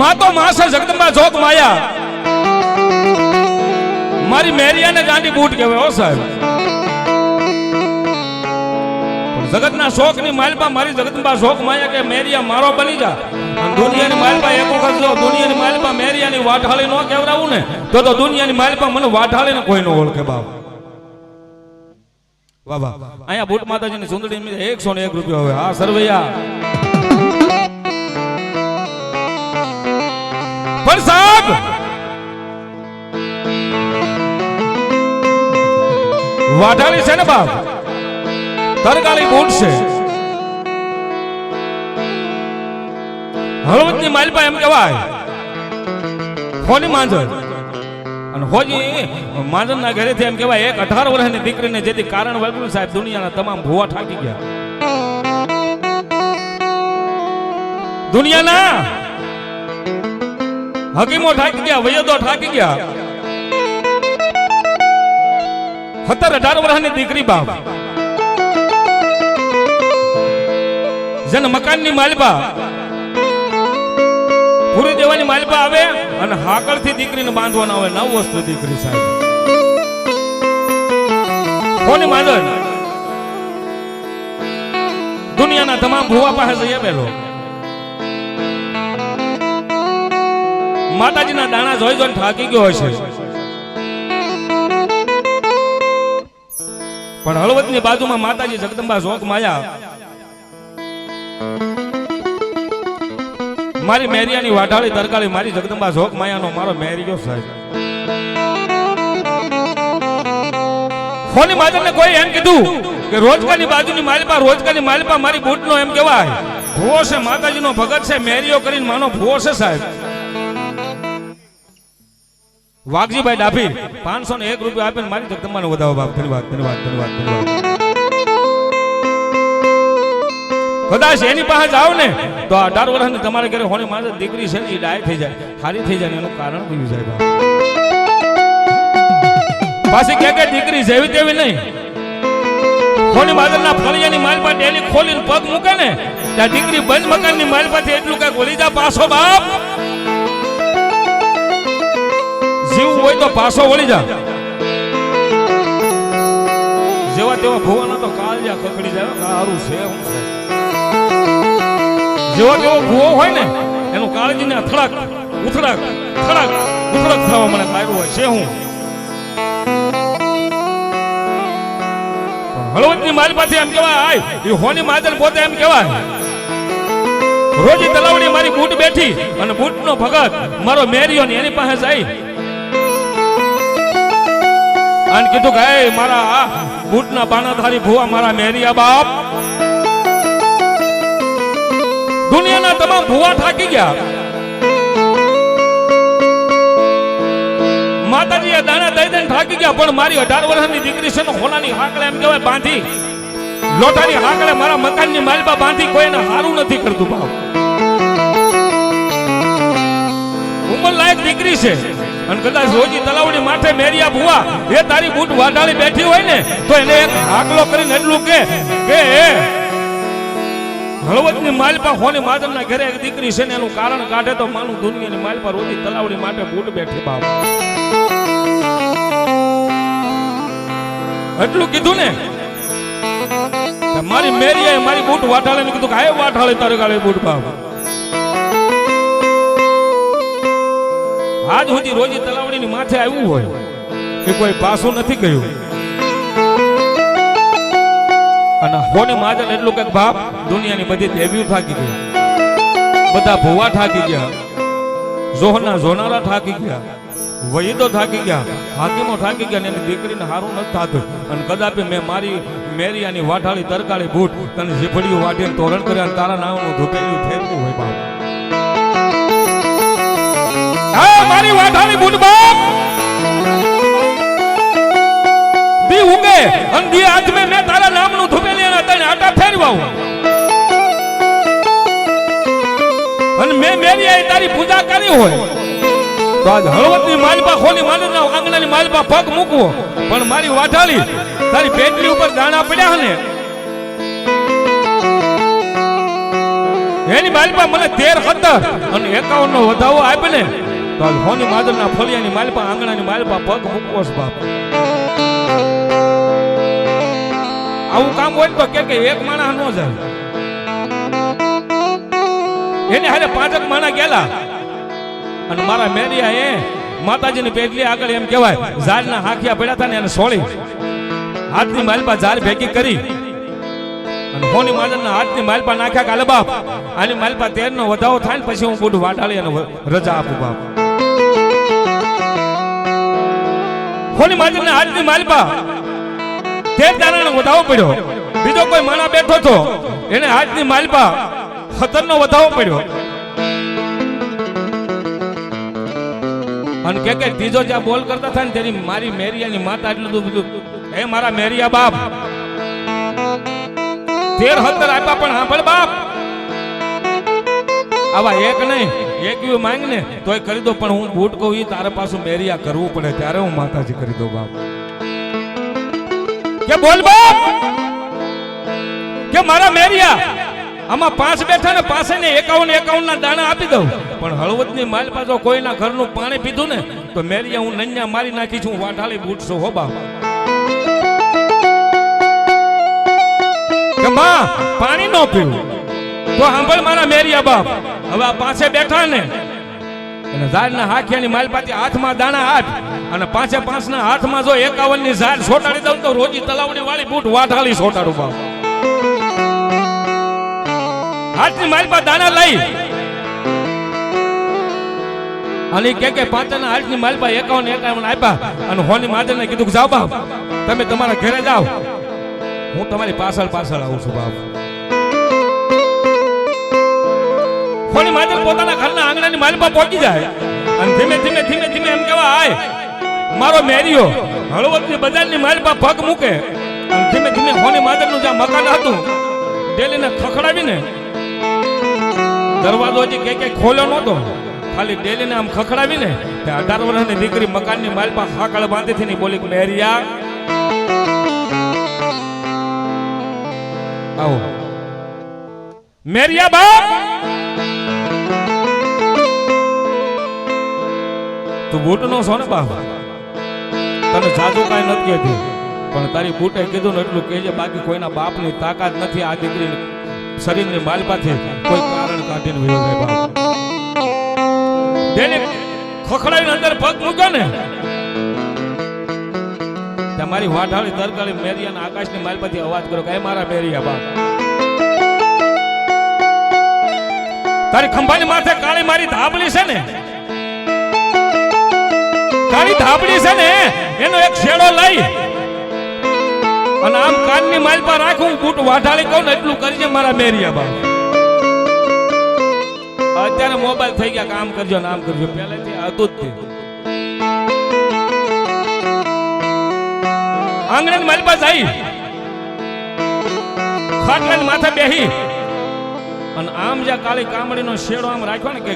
માં તો માં છે જગદંબા જોગ માયા. મારી મેરિયાને ગાંડી બૂટ કહેવાય, હો સાહેબ. જગતના શોખની માલપા મારી જગતમાં શોખ માયા કે મેરિયા મારો બની જા. દુનિયાની માલપા એક વખત જો દુનિયાની માલપા મેરિયાની વાઠાળી નો કેવડાવું ને, તો તો દુનિયાની માલપા મને વાઠાળીને કોઈ ન ઓળખે બાપ. વાહ વાહ. અહીંયા બુટ માતાજીની સુંદરી એકસો ને એક રૂપિયા હવે આ સરવૈયા. વાઢાળી છે ને બાપ? તરગાળી બૂટ છે. હળવદની માલપા એમ કહેવાય. હોની માંજર. અને હોજી માંજરના ઘરેથી એમ કહેવાય, એક અઢાર વર્ષની દીકરીને જેથી કારણ વગર સાહેબ દુનિયાના તમામ ભુવા ઠાકી ગયા. દુનિયાના હકીમો ઠાકી ગયા, વૈયદો ઠાકી ગયા. સત્તર અઢાર વર્ષની દીકરી બાપ. જેને મકાનની માલપા. પૂરી દેવાની માલપા આવે અને હાકળથી દીકરીને બાંધવાના આવે. નવ વસ્તુ દીકરી સાહેબ. કોની માદર? દુનિયાના તમામ ભુવા પાસે જઈએ પેલો માતાજીના દાણા જોઈ જોઈને થાકી ગયો હશે. પણ હળવદની બાજુમાં માતાજી જગદંબા જોગ માયા. મારી મેરિયાની વાઢાળી તરકાળી મારી જગદંબા જોગ માયાનો મારો મેરિયો સાહેબ. ફોની માજરને કોઈ એમ કીધું કે રોજકાની બાજુની માલપા રોજકાની માલપા મારી બૂટનો એમ કહેવાય. ભૂવો છે માતાજીનો ભગત છે, મેરિયો કરીને માનો ભૂવો છે સાહેબ. વાઘજીભાઈ ડાભી. પાંચસો ને એક રૂપિયા આપીને મારી જગદંબાને વધાવો બાપ. ધન્યવાદ ધન્યવાદ ધન્યવાદ ધન્યવાદ. કદાચ એની પાસે જાવ ને, તો અઢાર વર્ષની તમારે ઘરે હોની મારે દીકરી છે ને, એ ડાય થઈ જાય ખાલી થઈ જાય એનું કારણ પૂછ્યું જાય પાછી કે દીકરી જેવી તેવી નહીં. હોની માદરના ફળિયાની માલ પર ડેલી ખોલીને પગ મૂકે ને, ત્યાં દીકરી બંધ મકાનની માલ પરથી એટલું કઈ ગોલી જા પાછો બાપ. જીવવું હોય તો પાછો વળી જા. જેવા તેવા ભુવાના તો કાળજા ખખડી જાય. સારું છે, હું છે. જેવો તેવો ભુવો હોય ને, એનું કાળજીને અથડાક, ઉથડાક થડાક ઉથડક થવા મને કાયરું હોય. છે હું. હળવદની મારી પાસે એમ કહેવાય, આય એ હોની માદર પોતે એમ કહેવાય. રોજી તલાવડી મારી બૂટ બેઠી અને બૂટનો ભગત મારો મેરિયો એની પાસે જાય. અને કીધું કે, "એ મારા આ બૂટના બાણાધારી ભુવા, મારા મેરિયા બાપ. દુનિયાના તમામ ભુવા થાકી ગયા. માતાજી એ દાણા દઈ દઈને થાકી ગયા, પણ મારી અઢાર વર્ષની દીકરી છે ને, હોનાની હાકડે એમ કહેવાય, બાંધી. લોટાની હાકડે મારા મકાનની માલબા બાંધી કોઈને સારું નથી કરતું, બાપ. ઉંમર લાયક દીકરી છે. અને કદાચ રોજી તલાવડી માથે મેરિયા ભુવા, એ તારી બૂટ વાઢાળી બેઠી હોય ને, તો એને એક હાકલો કરીને એટલું કે કે હળવદની માલપા હોની માદરના ઘરે એક દીકરી છે ને, એનું કારણ કાઢે તો માનું દુનિયાની માલપા રોજી તલાવડી માટે બૂટ બેઠી બાપ. એટલું કીધું ને મારી મેરિયાએ મારી બૂટ વાઠાળે કીધું કે આ વાઠાળે તારે ગાળે બૂટ બાપ. આજ સુધી રોજી તલાવડીની માથે આવ્યું હોય એ કોઈ પાછું નથી ગયું અને હોને માજર એટલું કે બાપ, દુનિયાની બધી દેવીઓ થાકી ગઈ બધા ભુવા થાકી ગયા. જોહના જોનારા થાકી ગયા. વૈદો થાકી ગયા. હાકીમો થાકી ગયા અને એની દીકરીને હારું નથી થતું. અને કદાપી મેં મારી મેરિયાની વાઠાળી તરકાળી બૂટ તને જીભડીયું વાટીને તોરણ કર્યા તારા નામનું ધૂપેલું ફેરવું હોય બાપ. હા, મારી વાઢાની ભૂલ બાપ દી ઉગે દી આજ મેં મેં તારા નામનું ધૂપેલી અને તને આટા ફેરવાઉ. અને મેં આઈ તારી પૂજા કરી હોય. તો આજ હળવદની માલપા ખોલી માલના આંગણાની માલપા પગ મૂકવો. પણ મારી વાઠાળી તારી પેટલી ઉપર દાણા પડ્યા ને એની માલપા મને તેર સત્તર અને એકાવન નો વધાવો આપે ને તો હોની માદરના ફળિયાની માલપા, આંગણાની માલપા, પગ મૂકવો બાપ. આવું કામ હોય તો કે કે એક માણા નો જાય. એને હારે પાંચક માણા ગયેલા. અને મારા મેરિયા એ માતાજીની પેટલી આગળ એમ કહેવાય, ઝાડના હાંખિયા પડ્યા હતા ને એને સોળી. હાથની માલપા ઝાડ ભેગી કરી. અને હોની માદરના હાથની માલપા નાખ્યા કાલે બાપ, આની માલપા તેરનો વધાવો થાય ને પછી હું બુઢ વાટાળી અને રજા આપું બાપ. હોની માદરના આજની માલપા. તેર દાણાનો વધાવો પડ્યો. બીજો કોઈ માણા બેઠો હતો એને આજની માલપા. ખતરનો વધાવો પડ્યો. અને કે કે ત્રીજો જ્યાં બોલ કરતા થાય ને તેની મારી મેરિયાની માતા એટલું બધું એ હે મારા મેરિયા બાપ. તેર હતર આપ્યા પણ સાંભળ બાપ. આવા એક નહીં. એક બી માંગ ને, તોય કરી દો, પણ હું બૂટ કહું, ઈ તારે પાછું મેરિયા કરવું પડે, ત્યારે હું માતાજી કરી દઉં બાપ. કે બોલ બાપ! કે મારા મેરિયા, આમાં પાંચ બેઠા ને પાસે ને એકાવન એકાવન ના દાણા આપી દઉં. પણ હળવદની માલ પાછો કોઈના ઘરનું પાણી પીધું ને, તો મેરિયા હું નન્યા મારી નાખી છું વાટાળી બૂટશો હો બાપ. કે માં, પાણી નો પીવું. તો સાંભળ મારા મેરિયા બાપ. હવે આ પાસે બેઠા ને. અને ઝાડના હાંખિયાની માલપાતી હાથમાં દાણા હાથ અને પાંચે પાંચના હાથમાં જો એકાવનની ઝાડ સોટાડી દઉં તો રોજી તલાવડી વાળી બૂટ વાઢાળી સોટાડું બાપ. હાથની માલપા દાણા લઈ. અને કે કે પાંચના હાથની માલપા એકાવન એકાવન આપ્યા અને હોની માદરને કીધું કે જાઓ બાપ, તમે તમારા ઘરે જાઓ. હું તમારી પાછળ પાછળ આવું છું બાપ. પોતાના ઘરના આંગણાની માલમાં પહોંચી જાય. અને ધીમે ધીમે ધીમે ધીમે એમ કહેવા આય મારો મેરિયો હળવદની બજારની માલમાં પગ મૂકે. અને ધીમે ધીમે હોની માદરનું જ્યાં મકાન હતું, ડેલીને ખખડાવીને દરવાજો હજી કે કે ખોલ્યો નહોતો. ખાલી ડેલીને આમ ખખડાવીને તે અઢાર વર્ષની દીકરી મકાનની માલમાં હાકળ બાંધીથી ની બોલી, મેરિયા, આવો. મેરિયા બાપ તું બૂટનો છો ને બાપ તને જાદુ કાંઈ નથી કહેતી. પણ તારી બૂટે કીધું ને એટલું કહેજે, બાકી કોઈના બાપની તાકાત નથી આ દીકરી શરીરની માલપાથી. કોઈ કારણ કાઢીને વયો જાય બાપ તેને ખખડાવીને અંદર પગ મૂકે ને. તમારી મારી વાઢાળી તરકાળી મેરિયાના આકાશની માલપાથી અવાજ કરો કે મારા મેરિયા બાપ. તારી ખંભાની માથે કાળી મારી ધાબલી છે ને? કાળી ધાબળી છે ને, એનો એક શેડો લઈ. અને આમ કાનની માલ પર રાખું બૂટ વાઢાળી કહું ને એટલું કરજે મારા મેરિયા બાપ. અત્યારે મોબાઈલ થઈ ગયા, કામ કરજો નામ કરજો. પહેલેથી હતું જ આંગણે માલ પાસે આવી ખાટલા માથે બેહી. અને આમ જ્યાં કાળી કામડીનો શેડો આમ રાખ્યો ને કે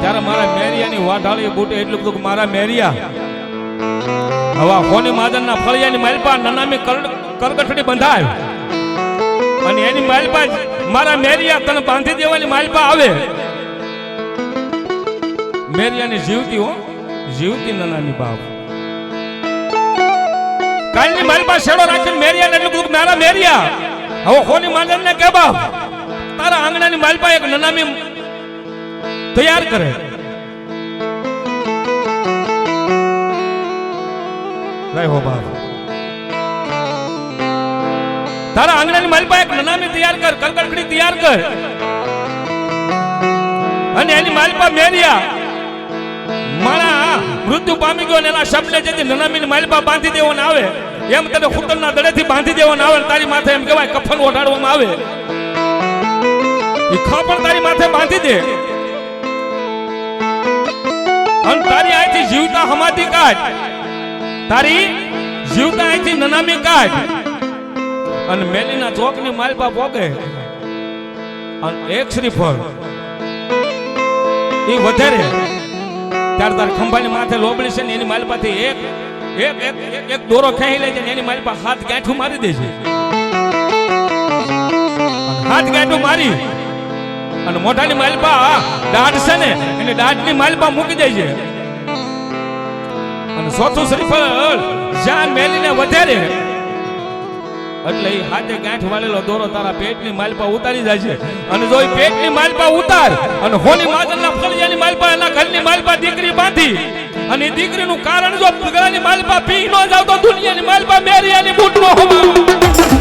ત્યારે મારા મેરિયાની વાઢાળી બૂટે એટલું બધું મારા મેરિયા, હવા કોની માદરના ફળિયાની માલપા નનામી કર- કરગઠડી બંધાય. અને એની માલપા મારા મેરિયા તને બાંધી દેવાની માલપા આવે. મેરિયાની જીવતી હો, જીવતી નનામી બાપ. કાલની માલપા શેડો રાખીને મેરિયાને એટલું બધું મારા મેરિયા, હવે કોની માદરને કે બાપ? તારા આંગણાની માલપા એક નનામી તૈયાર કરે. તારા આંગણાની માલપા એક નનામી તૈયાર કર કલકડકડી તૈયાર કર. અને એની માલપા મેરિયા માણા મૃત્યુ પામી ગયો એના શબ્દને જેથી નનામીની પાસે બાંધી દેવાનો આવે. એમ તને ખૂતરના દડેથી બાંધી દેવાનો આવે તારી માથે એમ કહેવાય, કફન ઓઢાડવામાં આવે. એ ખાપણ તારી માથે બાંધી દે. અને તારી અહીંથી જીવતા હમાતી કાઢ તારી જીવતા અહીંથી નનામી કાઢ અને મેલીના ચોકની માલપા પોકે. અને એક શ્રીફળ એ વધારે. ત્યારે તાર ખંભાની માથે લોબડી છે ને એની માલપાથી એક એક, એક- એક દોરો ખેંચી લે છે ને એની માલપા હાથ ગાંઠું મારી દે છે હાથ ગાંઠું મારી અને મોઢાની માલપા દાઢ છે ને, એને દાઢની માલપા મૂકી દે છે અને ચોથું શ્રીફળ જાન મેલીને વધારે, એટલે એ હાથે ગાંઠ વાળેલો દોરો તારા પેટની માલપા ઉતારી જાય છે અને જો એ પેટની માલપા ઉતાર, અને હોની માજરના ફળિયાની માલપા, એના ઘરની માલપા દીકરી બાંધી, અને દીકરીનું કારણ જો પગલાની માલપા પી ન જાવ તો દુનિયાની માલપા મેરિયાની બૂટ નો હોવા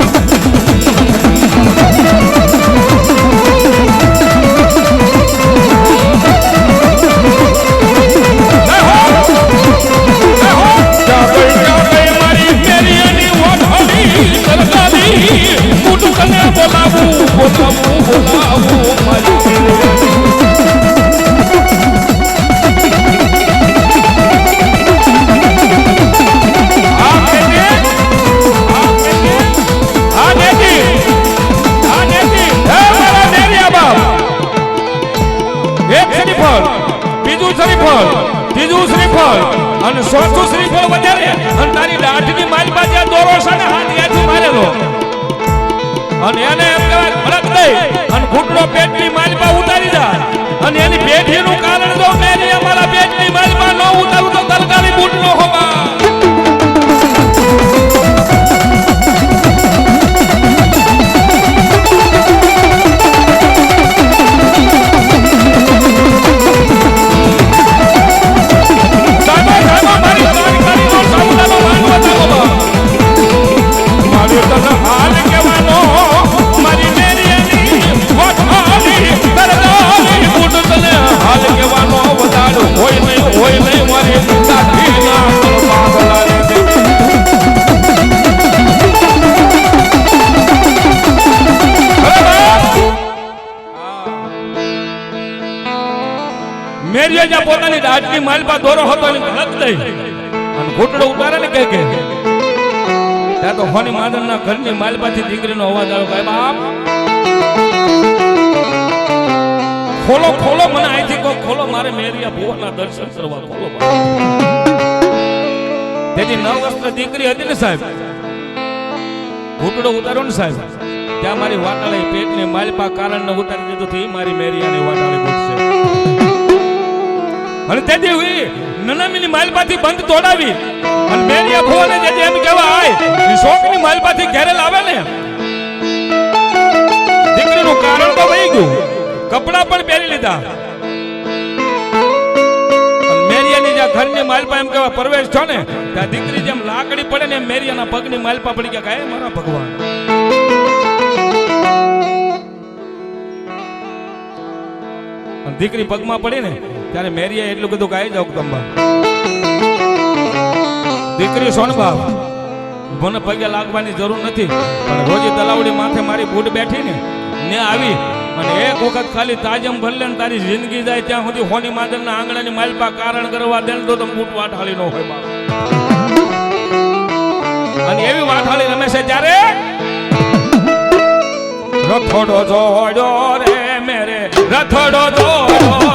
વધારે અને તારી દાઢની માલ પાસે દોરો છે ને હાથ મારે મારેલો અને એને એમ કહેવાય ભડક દઈ અને ઘૂંટડો પેટની માલપા ઉતારી. મેરીએ જ્યાં પોતાની દાઢની માલપા દોરો હતો એની ભડક દઈ અને ઘૂંટડો ઉતારે ને કે કે, ત્યાં તો હોની માદરના ઘરની માલપાથી દીકરીનો અવાજ આવ્યો કે બાપ, ખોલો ખોલો, મને અહીંથી કહો, ખોલો, મારે મેરિયા ભુવનના દર્શન કરવા, ખોલો તેની નવ વર્ષની દીકરી હતી ને સાહેબ, ઘૂંટડો ઉતાર્યો ને સાહેબ, ત્યાં મારી વાટાળી પેટની માલપા કારણ ને ઉતારી દીધું થી મારી મેરિયાની વાટાળી અને તેથી હું નનામીની માલપાથી બંધ તોડાવી અને મેરિયા ભુવાને જે એમ કહેવા આય શોકની માલપાથી ઘેરે લાવે ને. દીકરીનું કારણ તો વહી ગયું. કપડા પણ પહેરી લીધા. એમ કહેવાય પ્રવેશ છો ને, ત્યાં દીકરી જેમ લાકડી પડે ને એમ મેરિયાના પગની માલપા પડી ગયા કાંઈ મારા ભગવાન. અને દીકરી પગમાં પડી ને, ત્યારે મેરીએ એટલું બધું ગાઈ જાવ તંબા દીકરી સોનબા મને પગે લાગવાની જરૂર નથી, પણ રોજી તલાવડી માથે મારી બૂટ બેઠી ને ને આવી, અને એક વખત ખાલી તાજમ ભરલે ને તારી જિંદગી જાય, ત્યાં સુધી હોની માદરના આંગણાની માલપા કારણ કરવા દે તો તમે બૂટ વાઠાળી નો હોય અને એવી વાઠાળી રમે છે ત્યારે, રથોડો જોડો રે મેરે રથડો દોડો